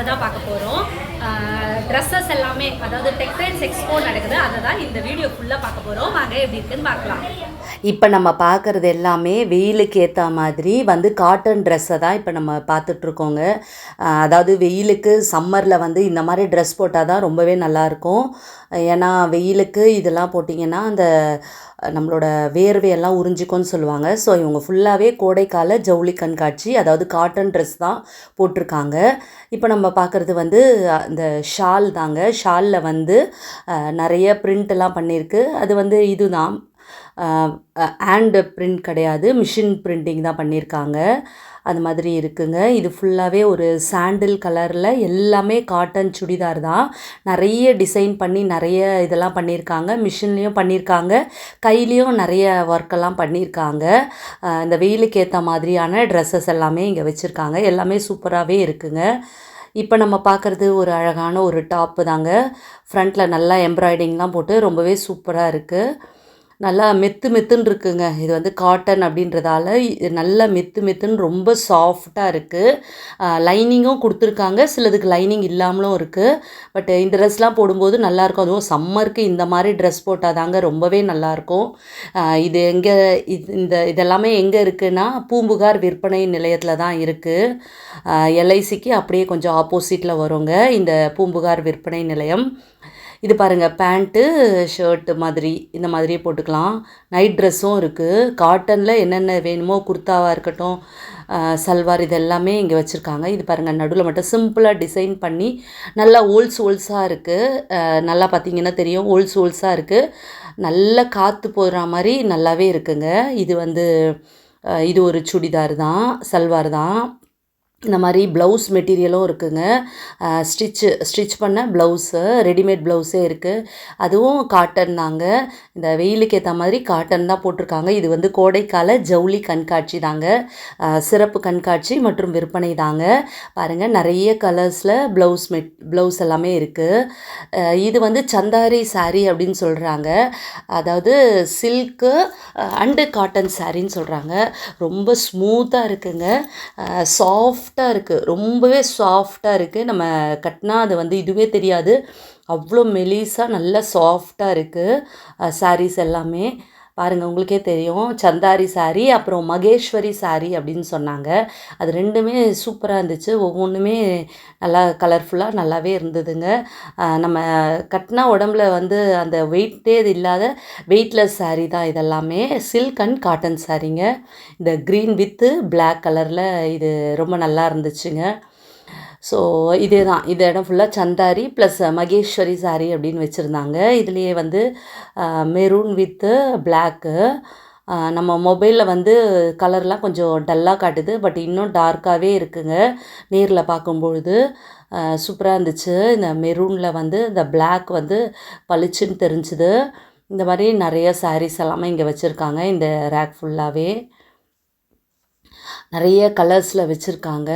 அதை தான் பார்க்க போகிறோம் ட்ரெஸ்ஸஸ் எல்லாமே அதாவது டெக்ஸ்டைல்ஸ் எக்ஸ்போ நடக்குது. அதை தான் இந்த வீடியோ ஃபுல்லாக பார்க்க போகிறோம் வாங்க எப்படி இருக்குன்னு பார்க்கலாம். இப்போ நம்ம பார்க்குறது எல்லாமே வெயிலுக்கு ஏற்ற மாதிரி வந்து காட்டன் ட்ரெஸ்ஸை தான் இப்போ நம்ம பார்த்துட்ருக்கோங்க அதாவது வெயிலுக்கு சம்மரில் வந்து இந்த மாதிரி ட்ரெஸ் போட்டால் தான் ரொம்பவே நல்லாயிருக்கும் ஏன்னா வெயிலுக்கு இதெல்லாம் போட்டிங்கன்னா அந்த நம்மளோட வேர்வையெல்லாம் உறிஞ்சிக்கும்னு சொல்லுவாங்க. ஸோ இவங்க ஃபுல்லாகவே கோடைக்கால ஜவுளி கண்காட்சி அதாவது காட்டன் ட்ரெஸ் தான் போட்டிருக்காங்க. இப்போ நம்ம பார்க்குறது வந்து அந்த இந்த ஷால் தாங்க. ஷாலில் வந்து நிறைய print பண்ணியிருக்கு. அது வந்து இதுதான். ஹேண்ட் பிரிண்ட் கிடையாது. மிஷின் பிரிண்டிங் தான் பண்ணியிருக்காங்க. அது மாதிரி இருக்குங்க. இது ஃபுல்லாகவே ஒரு சாண்டில் கலரில் எல்லாமே காட்டன் சுடிதார் தான். நிறைய டிசைன் பண்ணி நிறைய இதெல்லாம் பண்ணியிருக்காங்க. மிஷின்லேயும் பண்ணியிருக்காங்க. கையிலையும் நிறைய ஒர்க்கெல்லாம் பண்ணியிருக்காங்க. இந்த வெயிலுக்கு ஏற்ற மாதிரியான ட்ரெஸ்ஸஸ் எல்லாமே இங்கே வச்சுருக்காங்க. எல்லாமே சூப்பராகவே இருக்குங்க. இப்போ நம்ம பார்க்குறது ஒரு அழகான ஒரு டாப்பு தாங்க. ஃப்ரண்ட்டில் நல்லா எம்ப்ராய்டிங்லாம் போட்டு ரொம்பவே சூப்பராக இருக்குது நல்லா மெத்து மெத்துன்னு இருக்குங்க. இது வந்து காட்டன் அப்படின்றதால இது நல்லா மெத்து மெத்துன்னு ரொம்ப சாஃப்டாக இருக்குது லைனிங்கும் கொடுத்துருக்காங்க. சிலதுக்கு லைனிங் இல்லாமலும் இருக்குது பட் இந்த ட்ரெஸ்லாம் போடும்போது நல்லாயிருக்கும். அதுவும் சம்மருக்கு இந்த மாதிரி ட்ரெஸ் போட்டால் தாங்க ரொம்பவே நல்லாயிருக்கும். இது எங்கே இது இந்த இதெல்லாமே எங்கே இருக்குன்னா பூம்புகார் விற்பனை நிலையத்தில் தான் இருக்குது எல்ஐசிக்கு அப்படியே கொஞ்சம் ஆப்போசிட்டில் வருங்க. இந்த பூம்புகார் விற்பனை நிலையம். இது பாருங்கள் பேண்ட்டு ஷர்ட்டு மாதிரி இந்த மாதிரியே போட்டுக்கலாம். நைட் ட்ரெஸ்ஸும் இருக்குது காட்டனில் என்னென்ன வேணுமோ குர்த்தாவாக இருக்கட்டும் சல்வார் இது எல்லாமே இங்கே வச்சுருக்காங்க. இது பாருங்கள் நடுவில் மட்டும் சிம்பிளாக டிசைன் பண்ணி நல்லா ஓல்ஸ் ஓல்ஸாக இருக்குது நல்லா பார்த்தீங்கன்னா தெரியும் ஓல்ஸ் ஓல்ஸாக இருக்குது நல்லா காற்று போடுற மாதிரி நல்லாவே இருக்குங்க. இது வந்து இது ஒரு சுடிதார் தான் சல்வார் தான். இந்த மாதிரி ப்ளவுஸ் மெட்டீரியலும் இருக்குங்க. ஸ்டிச்சு ஸ்டிச் பண்ண ப்ளவுஸு ரெடிமேட் ப்ளவுஸே இருக்குது அதுவும் காட்டன் தாங்க. இந்த வெயிலுக்கு ஏற்ற மாதிரி காட்டன் தான் போட்டிருக்காங்க. இது வந்து கோடைக்கால ஜவுளி கண்காட்சி தாங்க. சிறப்பு கண்காட்சி மற்றும் விற்பனை தாங்க. பாருங்கள் நிறைய கலர்ஸில் ப்ளவுஸ் மெட் ப்ளவுஸ் எல்லாமே இருக்குது இது வந்து சந்தாரி saree அப்படின்னு சொல்கிறாங்க அதாவது சில்க்கு அண்டு காட்டன் சாரின்னு சொல்கிறாங்க ரொம்ப ஸ்மூத்தாக இருக்குங்க. சாஃப்டாக இருக்குது ரொம்பவே சாஃப்டாக இருக்குது நம்ம கட்டினா அது வந்து இதுவே தெரியாது. அவ்வளோ மெலிசாக நல்லா சாஃப்டாக இருக்குது சாரீஸ் எல்லாமே. பாருங்கள் உங்களுக்கே தெரியும். சந்தாரி சாரி அப்புறம் மகேஸ்வரி சாரி அப்படின்னு சொன்னாங்க. அது ரெண்டுமே சூப்பராக இருந்துச்சு. ஒவ்வொன்றுமே நல்லா கலர்ஃபுல்லாக நல்லாவே இருந்ததுங்க. நம்ம கட்டினா உடம்புல வந்து அந்த வெயிட்டே இது இல்லாத வெயிட்லெஸ் saree தான் இதெல்லாமே. சில்க் அண்ட் காட்டன் சாரீங்க இந்த க்ரீன் வித்து பிளாக் கலரில் இது ரொம்ப நல்லா இருந்துச்சுங்க. ஸோ இதே தான் இந்த இடம் ஃபுல்லாக சந்தாரி ப்ளஸ் மகேஸ்வரி சாரி அப்படின்னு வச்சுருந்தாங்க. இதுலேயே வந்து மெரூன் வித்து பிளாக்கு நம்ம மொபைலில் வந்து கலர்லாம் கொஞ்சம் டல்லாக காட்டுது. பட் இன்னும் டார்க்காகவே இருக்குங்க. நேரில் பார்க்கும்பொழுது சூப்பராக இருந்துச்சு. இந்த மெரூனில் வந்து இந்த பிளாக் வந்து பளிச்சுன்னு தெரிஞ்சுது. இந்த மாதிரி நிறைய சாரீஸ் எல்லாமே இங்கே வச்சுருக்காங்க. இந்த ரேக் ஃபுல்லாகவே நிறைய கலர்ஸில் வச்சுருக்காங்க.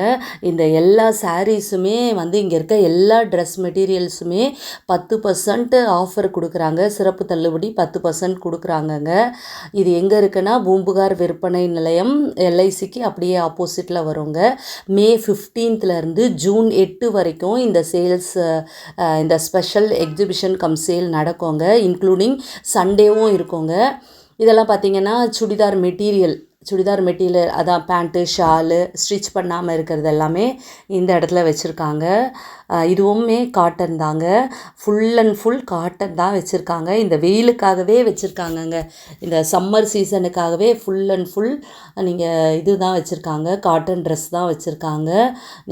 இந்த எல்லா சாரீஸுமே வந்து இங்கே இருக்க எல்லா ட்ரெஸ் மெட்டீரியல்ஸுமே பத்து பர்சன்ட் ஆஃபர் கொடுக்குறாங்க. சிறப்பு தள்ளுபடி பத்து பர்சன்ட் கொடுக்குறாங்கங்க. இது எங்கே இருக்குன்னா பூம்புகார் விற்பனை நிலையம் எல்ஐசிக்கு அப்படியே ஆப்போசிட்டில் வருங்க. மே 15th இருந்து ஜூன் எட்டு வரைக்கும் இந்த சேல்ஸ் இந்த ஸ்பெஷல் எக்ஸிபிஷன் கம் சேல் நடக்குங்க. இன்க்ளூடிங் சண்டேவும் இருக்குங்க. இதெல்லாம் பார்த்தீங்கன்னா சுடிதார் மெட்டீரியல் சுடிதார் மெட்டீரியல் அதான் பேண்ட்டு ஷாலு ஸ்டிச் பண்ணாமல் இருக்கிறது எல்லாமே இந்த இடத்துல வச்சுருக்காங்க. இதுவுமே காட்டன் தாங்க. ஃபுல் அண்ட் ஃபுல் காட்டன் தான் வச்சுருக்காங்க. இந்த வெயிலுக்காகவே வச்சுருக்காங்கங்க. இந்த சம்மர் சீசனுக்காகவே ஃபுல் அண்ட் ஃபுல் நீங்கள் இது தான் வச்சுருக்காங்க. காட்டன் ட்ரெஸ் தான் வச்சுருக்காங்க.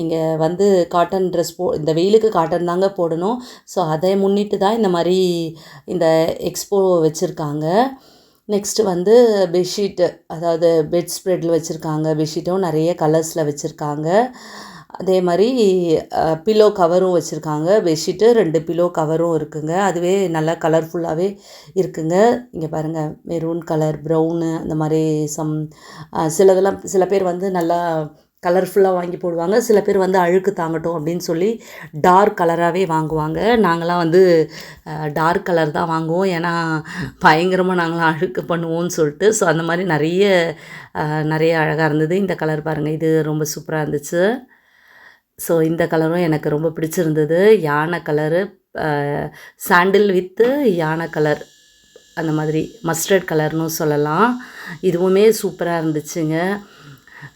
நீங்கள் வந்து காட்டன் ட்ரெஸ் போ இந்த வெயிலுக்கு காட்டன் தாங்க போடணும். ஸோ அதை முன்னிட்டு தான் இந்த மாதிரி இந்த எக்ஸ்போ வச்சுருக்காங்க. நெக்ஸ்ட்டு வந்து பெட்ஷீட்டு அதாவது பெட் ஸ்ப்ரெட்டில் வச்சுருக்காங்க. பெட்ஷீட்டும் நிறைய கலர்ஸில் வச்சுருக்காங்க. அதே மாதிரி பில்லோ கவரும் வச்சுருக்காங்க. பெட்ஷீட்டு ரெண்டு பில்லோ கவரும் இருக்குங்க. அதுவே நல்லா கலர்ஃபுல்லாகவே இருக்குங்க. இங்கே பாருங்கள் மெரூன் கலர் ப்ரௌனு அந்த மாதிரி சம் சிலதெல்லாம் சில பேர் வந்து நல்லா கலர்ஃபுல்லாக வாங்கி போடுவாங்க. சில பேர் வந்து அழுக்கு தாங்கட்டும் அப்படின்னு சொல்லி டார்க் கலராகவே வாங்குவாங்க. நாங்களாம் வந்து டார்க் கலர் தான் வாங்குவோம். ஏன்னா பயங்கரமாக நாங்களாம் அழுக்கு பண்ணுவோம்னு சொல்லிட்டு. ஸோ அந்த மாதிரி நிறைய நிறைய அழகாக இருந்தது. இந்த கலர் பாருங்கள் இது ரொம்ப சூப்பராக இருந்துச்சு. ஸோ இந்த கலரும் எனக்கு ரொம்ப பிடிச்சிருந்தது. யானை கலரு சாண்டில் வித்து யானை கலர் அந்த மாதிரி மஸ்டர்ட் கலர்னு சொல்லலாம். இதுவுமே சூப்பராக இருந்துச்சுங்க.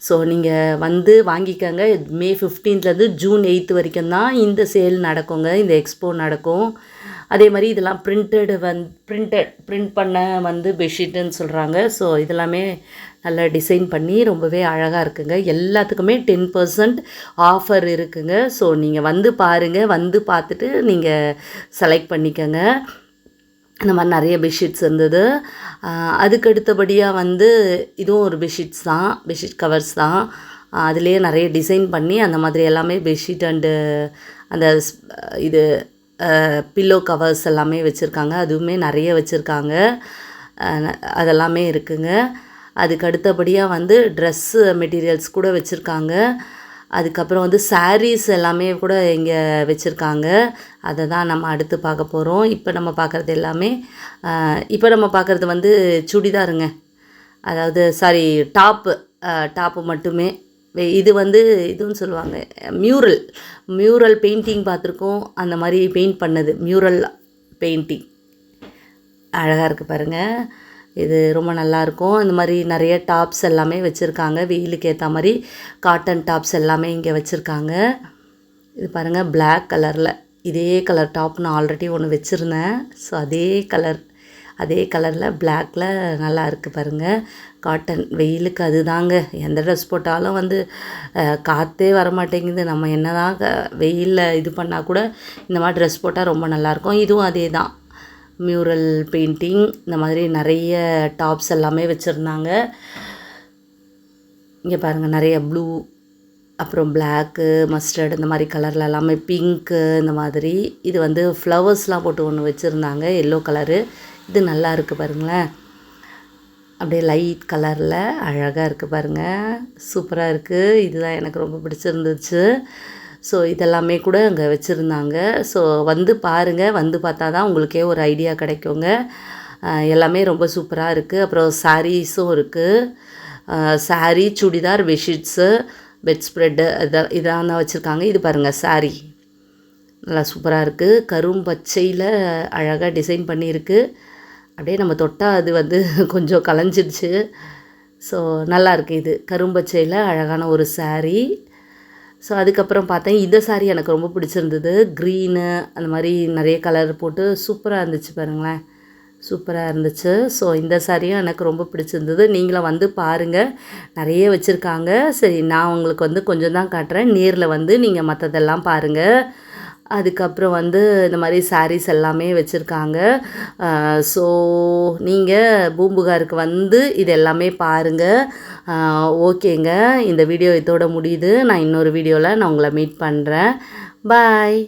ஸோ நீங்கள் வந்து வாங்கிக்கோங்க. மே ஃபிஃப்டீன்த்லேருந்து ஜூன் எயித்து வரைக்கும் தான் இந்த சேல் நடக்குங்க. இந்த எக்ஸ்போ நடக்கும். அதே மாதிரி இதெல்லாம் பிரிண்டடு வந் பிரிண்டட் பிரிண்ட் பண்ண வந்து பெட்ஷீட்டுன்னு சொல்கிறாங்க ஸோ இதெல்லாமே நல்லா டிசைன் பண்ணி ரொம்பவே அழகாக இருக்குங்க. எல்லாத்துக்குமே டென் பர்சன்ட் ஆஃபர் இருக்குங்க. ஸோ நீங்கள் வந்து பாருங்கள் வந்து பார்த்துட்டு நீங்கள் செலக்ட் பண்ணிக்கோங்க. இந்த மாதிரி நிறைய பெட்ஷீட்ஸ் இருந்தது. அதுக்கு அடுத்தபடியாக வந்து இதுவும் ஒரு பெட்ஷீட்ஸ் தான் பெட்ஷீட் கவர்ஸ் தான். அதுலேயே நிறைய டிசைன் பண்ணி அந்த மாதிரி எல்லாமே பெட்ஷீட் அண்டு அந்த இது பில்லோ கவர்ஸ் எல்லாமே வச்சுருக்காங்க. அதுவுமே நிறைய வச்சுருக்காங்க. அதெல்லாமே இருக்குங்க. அதுக்கு அடுத்தபடியாக வந்து ட்ரெஸ்ஸு மெட்டீரியல்ஸ் கூட வச்சுருக்காங்க. அதுக்கப்புறம் வந்து சாரீஸ் எல்லாமே கூட இங்கே வச்சுருக்காங்க. அதை தான் நம்ம அடுத்து பார்க்க போகிறோம் இப்போ நம்ம பார்க்குறது எல்லாமே இப்போ நம்ம பார்க்குறது வந்து சுடிதாருங்க. அதாவது சாரி டாப்பு டாப்பு மட்டுமே. இது வந்து இதுன்னு சொல்லுவாங்க மியூரல் மியூரல் பெயிண்டிங் பார்த்துருக்கோம். அந்த மாதிரி பெயிண்ட் பண்ணது மியூரல் பெயிண்டிங் அழகாக இருக்குது பாருங்கள் இது ரொம்ப நல்லாயிருக்கும் இந்த மாதிரி நிறைய டாப்ஸ் எல்லாமே வச்சுருக்காங்க. வெயிலுக்கு ஏற்ற மாதிரி காட்டன் டாப்ஸ் எல்லாமே இங்கே வச்சுருக்காங்க. இது பாருங்கள் பிளாக் கலரில் இதே கலர் டாப் நான் ஆல்ரெடி ஒன்று வச்சுருந்தேன். ஸோ அதே கலர் அதே கலரில் பிளாக்கில் நல்லா இருக்குது பாருங்கள் காட்டன் வெயிலுக்கு அதுதாங்க. எந்த ட்ரெஸ் போட்டாலும் வந்து காற்றே வரமாட்டேங்குது. நம்ம என்ன தான் வெயிலில் இது பண்ணால் கூட இந்த மாதிரி ட்ரெஸ் போட்டால் ரொம்ப நல்லாயிருக்கும் இதுவும் அதே தான் மியூரல் பெயிண்டிங் இந்த மாதிரி நிறைய டாப்ஸ் எல்லாமே வச்சுருந்தாங்க. இங்கே பாருங்கள் நிறைய ப்ளூ அப்புறம் பிளாக்கு மஸ்டர்ட் இந்த மாதிரி கலரில் எல்லாமே பிங்க்கு இந்த மாதிரி. இது வந்து ஃப்ளவர்ஸ்லாம் போட்டு ஒன்று வச்சுருந்தாங்க எல்லோ கலரு இது நல்லா இருக்குது பாருங்களேன். அப்படியே லைட் கலரில் அழகாக இருக்குது பாருங்கள் சூப்பராக இருக்குது இதுதான் எனக்கு ரொம்ப பிடிச்சிருந்துச்சு. ஸோ இதெல்லாமே கூட அங்கே வச்சுருந்தாங்க. ஸோ வந்து பாருங்கள் வந்து பார்த்தா தான் உங்களுக்கே ஒரு ஐடியா கிடைக்குங்க. எல்லாமே ரொம்ப சூப்பராக இருக்குது அப்புறம் சாரீஸும் இருக்குது saree churidar bedsheets bed spread இதை இதான் தான் வச்சுருக்காங்க. இது பாருங்கள் saree. நல்லா சூப்பராக இருக்குது கரும்பச்சையில் அழகாக டிசைன் பண்ணியிருக்கு. அப்படியே நம்ம தொட்டால் அது வந்து கொஞ்சம் கலைஞ்சிடுச்சு ஸோ நல்லாயிருக்கு இது. கரும்பச்சையில் அழகான ஒரு சாரீ ஸோ அதுக்கப்புறம் பார்த்தேன் இந்த saree எனக்கு ரொம்ப பிடிச்சிருந்தது. க்ரீனு அந்த மாதிரி நிறைய கலர் போட்டு சூப்பராக இருந்துச்சு பாருங்களேன். சூப்பராக இருந்துச்சு. ஸோ இந்த சாரியும் எனக்கு ரொம்ப பிடிச்சிருந்தது. நீங்களும் வந்து பாருங்கள் நிறைய வச்சுருக்காங்க. சரி நான் உங்களுக்கு வந்து கொஞ்சம் தான் காட்டுறேன். நேரில் வந்து நீங்கள் மற்றதெல்லாம் பாருங்கள் அதுக்கப்புறம் வந்து இந்த மாதிரி சாரீஸ் எல்லாமே வச்சுருக்காங்க. ஸோ நீங்கள் பூம்புகாருக்கு வந்து இது எல்லாமே பாருங்கள் ஓகேங்க. இந்த வீடியோ இதோட முடியுது. நான் இன்னொரு வீடியோவில் நான் உங்களை மீட் பண்ணுறேன் பாய்